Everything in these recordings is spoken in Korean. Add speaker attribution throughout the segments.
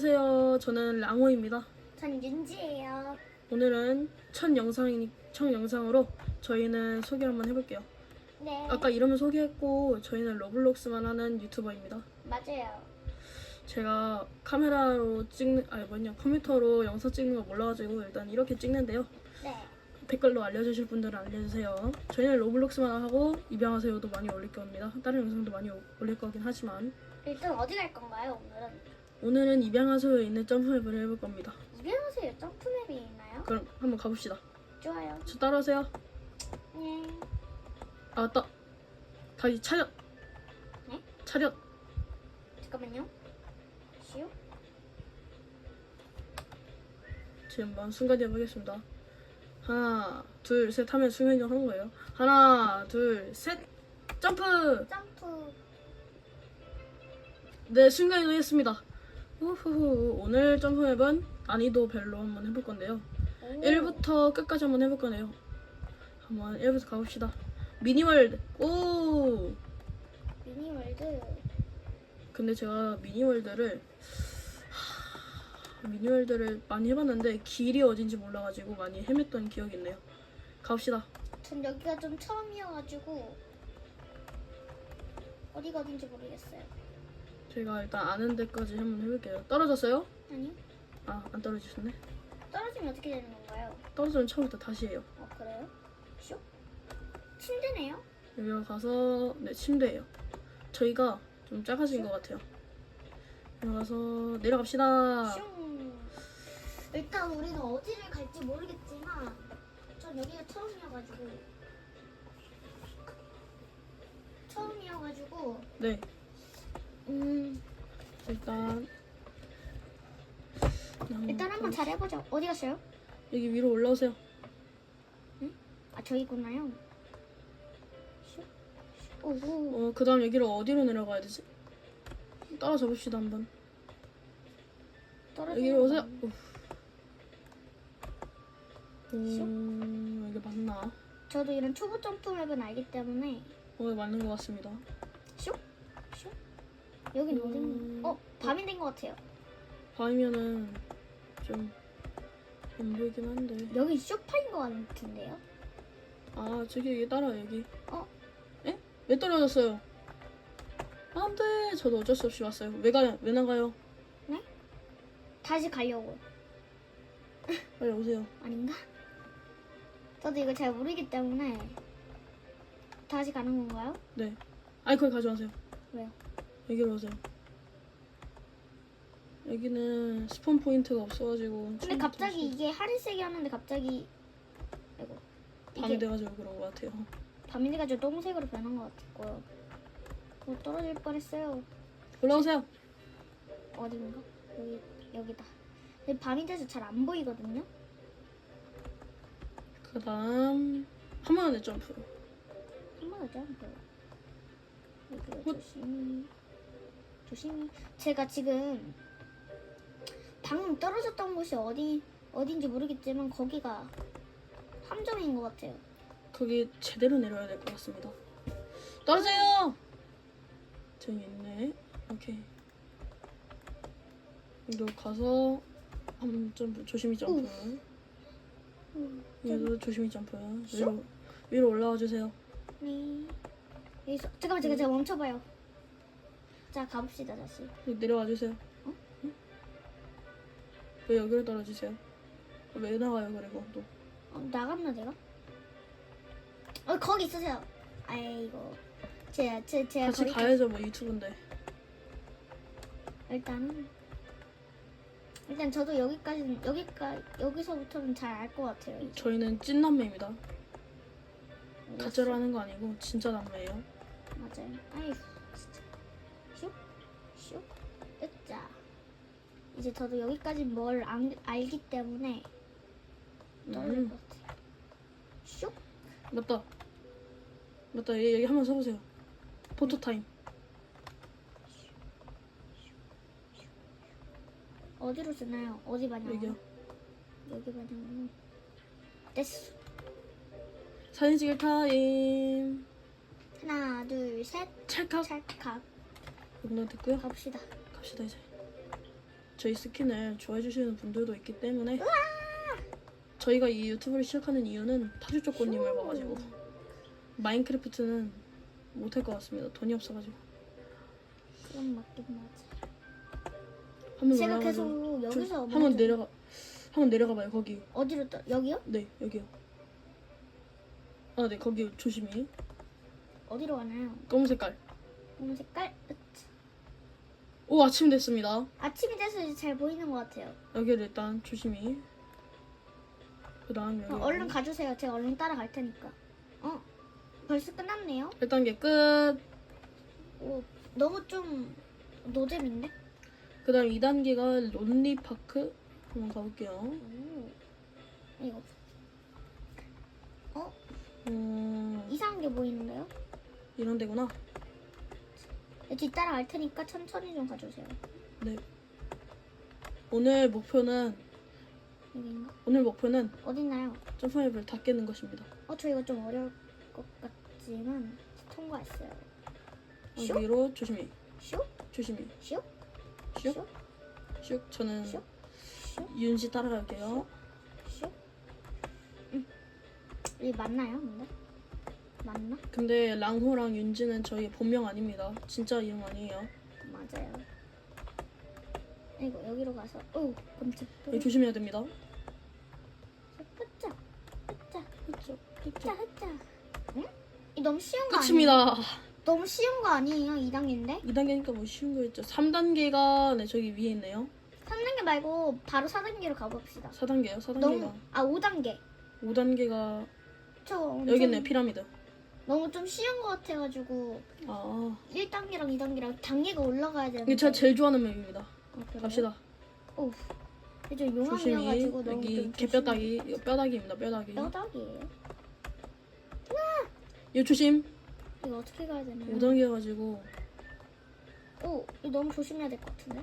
Speaker 1: 안녕하세요. 저는 랑호입니다.
Speaker 2: 전 윤지예요.
Speaker 1: 오늘은 첫 영상이 첫 영상으로 저희는 소개 한번 해볼게요.
Speaker 2: 네.
Speaker 1: 아까 이름을 소개했고 저희는 러블록스만 하는 유튜버입니다.
Speaker 2: 맞아요.
Speaker 1: 제가 카메라로 찍는 아니 뭐냐 컴퓨터로 영상 찍는 거 몰라가지고 일단 이렇게 찍는데요.
Speaker 2: 네.
Speaker 1: 댓글로 알려주실 분들은 알려주세요. 저희는 로블록스만 하고 입양하세요도 많이 올릴 겁니다. 다른 영상도 많이 오- 올릴 거긴 하지만
Speaker 2: 일단 어디 갈 건가요, 오늘은?
Speaker 1: 오늘은 입양하세요에 있는 점프맵을 해볼 겁니다.
Speaker 2: 입양하세요. 점프맵이 있나요?
Speaker 1: 그럼 한번 가봅시다.
Speaker 2: 좋아요.
Speaker 1: 저 따라오세요.
Speaker 2: 네.
Speaker 1: 아 맞다. 다시 차렷.
Speaker 2: 네?
Speaker 1: 차렷.
Speaker 2: 잠깐만요. 시오?
Speaker 1: 지금 순간이 해보겠습니다. 하나, 둘, 셋 하면 수면이 하는 거예요. 하나, 둘, 셋. 점프.
Speaker 2: 점프.
Speaker 1: 네, 순간 이동했습니다. 우후후. 오늘 점프맵은 난이도 별로 한번 해볼 건데요.
Speaker 2: 오.
Speaker 1: 1부터 끝까지 한번 해볼 거네요. 한번 1부터 가봅시다. 미니월드. 오.
Speaker 2: 미니월드.
Speaker 1: 근데 제가 미니월드를 하, 미니월드를 많이 해봤는데 길이 어딘지 몰라가지고 많이 헤맸던 기억이 있네요. 가봅시다.
Speaker 2: 전 여기가 좀 처음이어가지고 어디가 어딘지 모르겠어요.
Speaker 1: 제가 일단 아는 데까지 한번 해볼게요. 떨어졌어요?
Speaker 2: 아니요?
Speaker 1: 아, 안 떨어지셨네.
Speaker 2: 떨어지면 어떻게 되는 건가요?
Speaker 1: 떨어지면 처음부터 다시 해요.
Speaker 2: 어, 그래요? 쇼? 침대네요?
Speaker 1: 여기로 가서 네 침대예요. 저희가 좀 작아진 것 같아요. 여기 가서 내려갑시다.
Speaker 2: 슝. 일단 우리는 어디를 갈지 모르겠지만 전 여기가 처음이어가지고 처음이어가지고
Speaker 1: 네,
Speaker 2: 음
Speaker 1: 일단
Speaker 2: 일단 한번 잘 해보죠. 어디 갔어요?
Speaker 1: 여기 위로 올라오세요.
Speaker 2: 아 저기구나요. 슉. 오오
Speaker 1: 어, 그 다음 여기로 어디로 내려가야 되지? 따라잡 봅시다 한번. 여기로 오세요.
Speaker 2: 거.
Speaker 1: 우. 음, 여기 맞나?
Speaker 2: 저도 이런 초보 점프 맵은 알기 때문에
Speaker 1: 어, 맞는 것 같습니다.
Speaker 2: 슉 슉. 여긴
Speaker 1: 음.
Speaker 2: 어딘? 어 밤이 된 것 같아요.
Speaker 1: 밤이면은 좀 안 보이긴 한데.
Speaker 2: 여기 쇼파인 것 같은데요?
Speaker 1: 아, 저기 여기 따라 여기.
Speaker 2: 어?
Speaker 1: 에? 왜 떨어졌어요? 안 돼. 저도 어쩔 수 없이 왔어요. 왜 가요? 왜 나가요?
Speaker 2: 다시 가려고.
Speaker 1: 빨리 오세요.
Speaker 2: 아닌가? 저도 이거 잘 모르기 때문에 다시 가는 건가요?
Speaker 1: 네. 아니, 거기 가져가세요.
Speaker 2: 왜요?
Speaker 1: 여기로 오세요. 여기는 스폰 포인트가 없어가지고.
Speaker 2: 근데
Speaker 1: 처음부터
Speaker 2: 갑자기 이게 하늘색이 하는데 갑자기 이거
Speaker 1: 밤이
Speaker 2: 이게
Speaker 1: 돼가지고 그런 것 같아요.
Speaker 2: 밤이 돼가지고 똥색으로 변한 것 같고요. 뭐 떨어질 뻔했어요.
Speaker 1: 올라오세요.
Speaker 2: 어딘가? 여기 여기다. 근데 밤이 돼서 잘 안 보이거든요.
Speaker 1: 그 다음 한 번에 점프.
Speaker 2: 한번 하죠. 여기
Speaker 1: 훗.
Speaker 2: 조심히 조심히. 제가 지금 방금 떨어졌던 곳이 어디 어딘지 모르겠지만 거기가 함정인 것 같아요.
Speaker 1: 거기 제대로 내려야 될 것 같습니다. 떨어져요. 저기 있네. 오케이. 여기로 가서 한번 점프 조심히 점프.
Speaker 2: 음,
Speaker 1: 여기도 조심히 점프. 위로 위로 올라와 주세요.
Speaker 2: 네. 여기서 잠깐만 제가 제가 멈춰봐요. 자 가봅시다 다시.
Speaker 1: 내려와 주세요.
Speaker 2: 어?
Speaker 1: 응? 왜 여기로 떨어지세요? 왜 나가요 그리고 또?
Speaker 2: 어, 나갔나 내가? 어 거기 있으세요. 아이고 제가 제 제가
Speaker 1: 같이
Speaker 2: 거기
Speaker 1: 가야죠 뭐 유튜브인데.
Speaker 2: 일단은 일단 저도 여기까지는 여기까 여기서부터는 잘 알 것 같아요. 이제.
Speaker 1: 저희는 찐남매입니다. 가짜로 하는 거 아니고 진짜 남매예요.
Speaker 2: 맞아요. 아이 슉. 으짜. 이제 저도 여기까지 뭘 안, 알기 때문에 떨릴
Speaker 1: 음,
Speaker 2: 것 같아요. 슉.
Speaker 1: 맞다. 맞다. 여기, 여기 한번 서보세요. 포토 타임.
Speaker 2: 어디로 쓰나요? 어디 방향?
Speaker 1: 여기요.
Speaker 2: 여기 방향. 됐어.
Speaker 1: 사진 찍을 타임.
Speaker 2: 하나, 둘, 셋.
Speaker 1: 찰칵.
Speaker 2: 찰칵.
Speaker 1: 여기나 됐고요.
Speaker 2: 갑시다.
Speaker 1: 갑시다 이제. 저희 스킨을 좋아해 주시는 분들도 있기 때문에 저희가 이 유튜브를 시작하는 이유는 타주 조건님을 봐가지고 마인크래프트는 못할 것 같습니다. 돈이 없어가지고
Speaker 2: 그건 맞긴 맞아.
Speaker 1: 한번
Speaker 2: 제가
Speaker 1: 올라가서
Speaker 2: 계속 여기서 먼저-
Speaker 1: 한번 내려가 한번 내려가 봐요 거기
Speaker 2: 어디로 떠? 여기요?
Speaker 1: 네 여기요 아 네 거기 조심히
Speaker 2: 어디로 가나요?
Speaker 1: 검은 색깔
Speaker 2: 검은 색깔.
Speaker 1: 오 아침 됐습니다
Speaker 2: 아침이 돼서 이제 잘 보이는 것 같아요.
Speaker 1: 여기를 일단 조심히 그 다음 여기
Speaker 2: 어, 얼른 가주세요. 제가 얼른 따라갈 테니까. 어? 벌써 끝났네요.
Speaker 1: 1단계 끝
Speaker 2: 오, 너무 좀 노잼인데?
Speaker 1: 그 다음 2단계가 론리 파크 한번 가볼게요
Speaker 2: 오. 이거 어?
Speaker 1: 음,
Speaker 2: 이상한 게 보이는데요?
Speaker 1: 이런 데구나
Speaker 2: 네, 뒤따라갈 테니까 천천히 좀 가주세요.
Speaker 1: 네 오늘 목표는
Speaker 2: 여기인가?
Speaker 1: 오늘 목표는
Speaker 2: 어딨나요?
Speaker 1: 점프맵을 다 깨는 것입니다
Speaker 2: 어, 저 이거 좀 어려울 것 같지만 통과했어요. 슉?
Speaker 1: 여기로 조심히
Speaker 2: 슉?
Speaker 1: 조심히
Speaker 2: 슉?
Speaker 1: 슉
Speaker 2: 슉?
Speaker 1: 슉 저는
Speaker 2: 슉? 슉?
Speaker 1: 윤씨 따라갈게요
Speaker 2: 슉? 음. 이 맞나요, 근데? 맞나?
Speaker 1: 근데 랑호랑 윤지는 저희 본명 아닙니다. 진짜 이름 아니에요.
Speaker 2: 맞아요. 이거 여기로 가서. 오 깜짝
Speaker 1: 여기 조심해야 됩니다.
Speaker 2: 흑자 흑자
Speaker 1: 그쵸
Speaker 2: 흑자. 흑자 응? 이 너무 쉬운 거 아니에요?
Speaker 1: 끝입니다
Speaker 2: 너무 쉬운 거 아니에요? 2단계인데?
Speaker 1: 2단계니까 뭐 쉬운 거였죠. 3단계가 네 저기 위에 있네요.
Speaker 2: 3단계 말고 바로 4단계로 가봅시다.
Speaker 1: 4단계요? 4단계가.
Speaker 2: 너무 아 5단계.
Speaker 1: 5단계가
Speaker 2: 저 엄청
Speaker 1: 여기 있네 피라미드
Speaker 2: 너무 좀 쉬운 거 같아가지고
Speaker 1: 아
Speaker 2: 1단계랑 2단계랑 단계가 올라가야 되는데
Speaker 1: 이게 제가 제일 좋아하는 맵입니다
Speaker 2: 어, 그래요?
Speaker 1: 갑시다
Speaker 2: 오, 저
Speaker 1: 조심히
Speaker 2: 용암이어가지고 너무
Speaker 1: 여기
Speaker 2: 좀
Speaker 1: 개뼈다귀 이거 뼈다귀입니다 뼈다귀
Speaker 2: 뼈다귀예요?
Speaker 1: 이거 조심
Speaker 2: 이거 어떻게 가야 되나요?
Speaker 1: 5단계 가지고
Speaker 2: 오, 이거 너무 조심해야 될 것 같은데?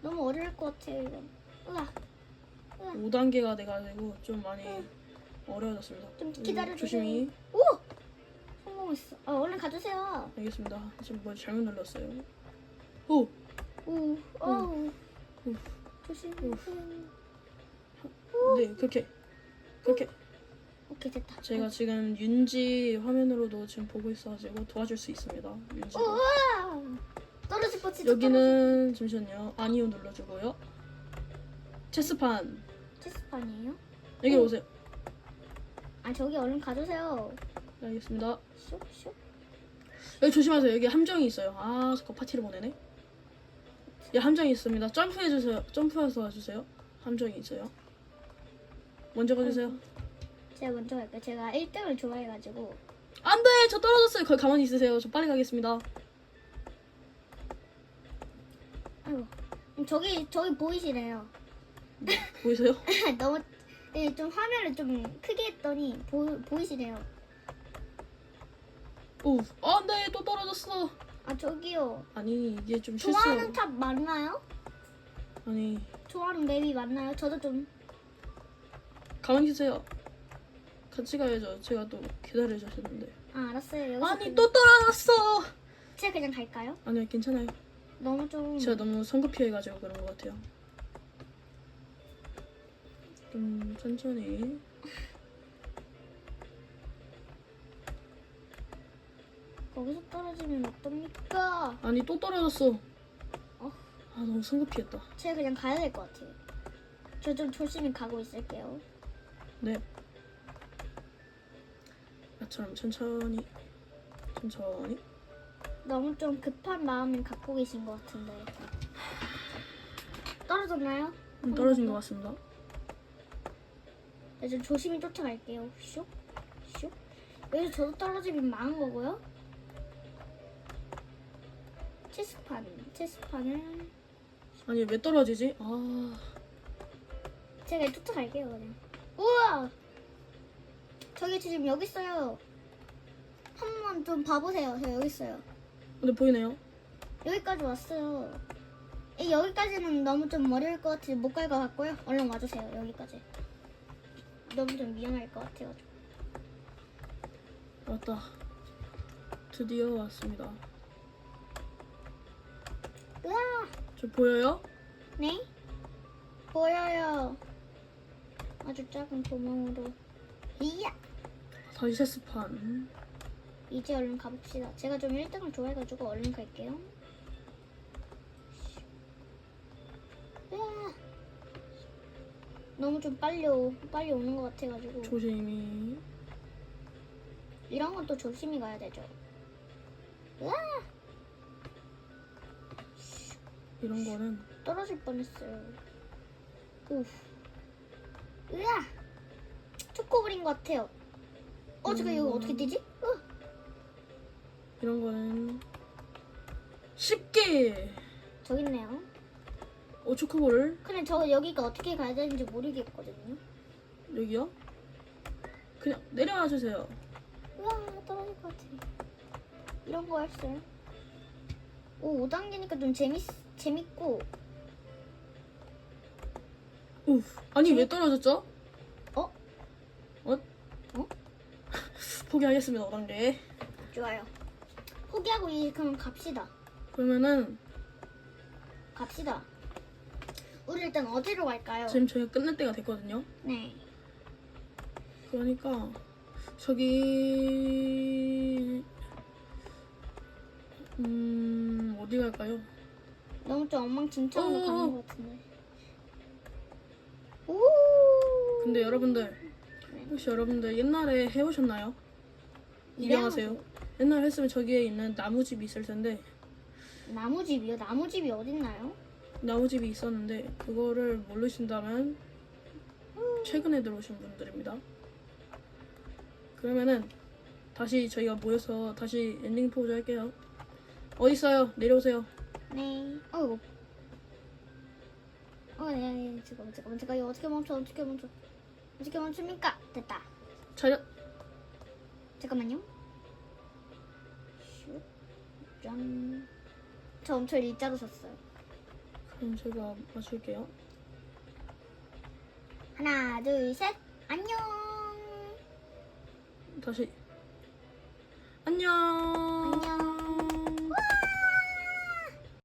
Speaker 2: 너무 어려울 것 같아요, 이건. 으아,
Speaker 1: 5단계가 돼 가지고 좀 많이 어려워졌습니다
Speaker 2: 좀
Speaker 1: 여기
Speaker 2: 기다려 주세요.
Speaker 1: 조심히
Speaker 2: 오! 성공했어. 아, 얼른 가주세요.
Speaker 1: 알겠습니다 지금 뭐 잘못 눌렀어요 오
Speaker 2: 오, 어우.
Speaker 1: 우.
Speaker 2: 조심하세요.
Speaker 1: 네 그렇게 그렇게
Speaker 2: 오케이, 됐다.
Speaker 1: 제가 지금 윤지 화면으로도 지금 보고 있어가지고 도와줄 수 있습니다 윤지
Speaker 2: 우와! 떨어질 뻔 진짜
Speaker 1: 여기는 잠시만요 아니요 눌러주고요 체스판
Speaker 2: 체스판이에요?
Speaker 1: 여기
Speaker 2: 오.
Speaker 1: 오세요
Speaker 2: 아, 저기 얼른 가주세요.
Speaker 1: 네, 알겠습니다
Speaker 2: 슉, 슉.
Speaker 1: 여기 조심하세요 여기 함정이 있어요 아 잠깐 파티를 보내네 예 함정이 있습니다 점프해주세요 점프해서 와주세요 함정이 있어요 먼저 가주세요
Speaker 2: 제가 먼저 갈게요. 제가 1등을 좋아해가지고.
Speaker 1: 안 돼 저 떨어졌어요 거기 가만히 있으세요 저 빨리 가겠습니다
Speaker 2: 아이고. 음, 저기, 저기 보이시네요.
Speaker 1: 보이세요?
Speaker 2: 너무 예, 좀 화면을 좀 크게 했더니 보, 보이시네요.
Speaker 1: 오 안돼 또 떨어졌어.
Speaker 2: 아 저기요.
Speaker 1: 아니 이게 좀 실수.
Speaker 2: 좋아하는 탑 맞나요?
Speaker 1: 아니.
Speaker 2: 좋아하는 맵이 맞나요? 저도 좀.
Speaker 1: 가만히 계세요. 같이 가야죠. 제가 또 기다려주셨는데.
Speaker 2: 아, 알았어요. 여기서
Speaker 1: 아니
Speaker 2: 그냥-
Speaker 1: 또 떨어졌어!
Speaker 2: 제가 그냥 갈까요?
Speaker 1: 아니요 괜찮아요.
Speaker 2: 너무 좀
Speaker 1: 제가 너무 성급해가지고 그런 것 같아요. 좀 천천히
Speaker 2: 거기서 떨어지면 어떡합니까?
Speaker 1: 아니 또 떨어졌어
Speaker 2: 어?
Speaker 1: 아 너무 성급했다
Speaker 2: 제가 그냥 가야 될 것 같아요. 저 좀 조심히 가고 있을게요.
Speaker 1: 네 나처럼 천천히 천천히
Speaker 2: 너무 좀 급한 마음을 갖고 계신 것 같은데. 떨어졌나요?
Speaker 1: 음, 떨어진 것 같습니다
Speaker 2: 네, 좀 조심히 쫓아갈게요. 슉, 슉. 여기서 저도 떨어지면 망한 거고요. 체스판, 체스판을
Speaker 1: 아니 왜 떨어지지? 아
Speaker 2: 제가 쫓아갈게요 그냥. 우와! 저기 지금 여기 있어요. 한번 좀 봐보세요. 저 여기 있어요.
Speaker 1: 근데 보이네요
Speaker 2: 여기까지 왔어요. 이 여기까지는 너무 좀 어려울 것 같아서 못 갈 것 같고요. 얼른 와주세요. 여기까지. 너무 좀 미안할 것 같아가지고.
Speaker 1: 왔다 드디어 왔습니다
Speaker 2: 으아!
Speaker 1: 저 보여요?
Speaker 2: 네? 보여요. 아주 작은 구멍으로. 이야!
Speaker 1: 다시 세스판.
Speaker 2: 이제 얼른 가봅시다. 제가 좀 1등을 좋아해가지고 얼른 갈게요. 으아. 너무 좀 빨리 오, 빨리 오는 것 같아가지고
Speaker 1: 조심히.
Speaker 2: 이런 건 또 조심히 가야 되죠. 으아!
Speaker 1: 이런 거는
Speaker 2: 떨어질 뻔했어요. 우. 으아! 초코볼인 것 같아요. 어, 잠깐 이거
Speaker 1: 음.
Speaker 2: 어떻게 뛰지? 어,
Speaker 1: 이런 거는 쉽게
Speaker 2: 저기 있네요.
Speaker 1: 오초코볼을
Speaker 2: 근데 저 여기가 어떻게 가야 되는지 모르겠거든요.
Speaker 1: 여기요. 그냥 내려와 주세요.
Speaker 2: 우와 떨어질 것 같아. 이런 거 했어요. 오 5단계니까 좀 재밌 재밌고
Speaker 1: 우. 아니 왜 떨어졌죠?
Speaker 2: 어?
Speaker 1: 어?
Speaker 2: 어?
Speaker 1: 포기하겠습니다. 5단계.
Speaker 2: 좋아요. 포기하고 이 그럼 갑시다.
Speaker 1: 그러면은
Speaker 2: 갑시다. 우리 일단 어디로 갈까요?
Speaker 1: 지금 저희가 끝낼 때가 됐거든요.
Speaker 2: 네.
Speaker 1: 그러니까 저기 음 어디 갈까요?
Speaker 2: 너무 좀 엉망진창으로
Speaker 1: 어.
Speaker 2: 가는 것 같은데. 오.
Speaker 1: 근데 여러분들 혹시 여러분들 옛날에 해보셨나요? 입양하세요. 옛날에 했으면 저기에 있는 나무집이 있을 텐데
Speaker 2: 나무집이요? 나무집이 어딨나요?
Speaker 1: 나무집이 있었는데 그거를 모르신다면 최근에 들어오신 분들입니다. 그러면은 다시 저희가 모여서 다시 엔딩 포즈 할게요. 어디 있어요? 내려오세요.
Speaker 2: 네. 어이구. 어, 네, 네. 잠깐만, 잠깐만, 잠깐. 이거 어떻게 멈춰? 어떻게 멈춰? 어떻게 멈춥니까? 됐다.
Speaker 1: 차렷.
Speaker 2: 잠깐만요. 슉. 짠. 저 엄청 일자로 섰어요.
Speaker 1: 그럼 제가 맞출게요.
Speaker 2: 하나, 둘, 셋. 안녕.
Speaker 1: 다시. 안녕.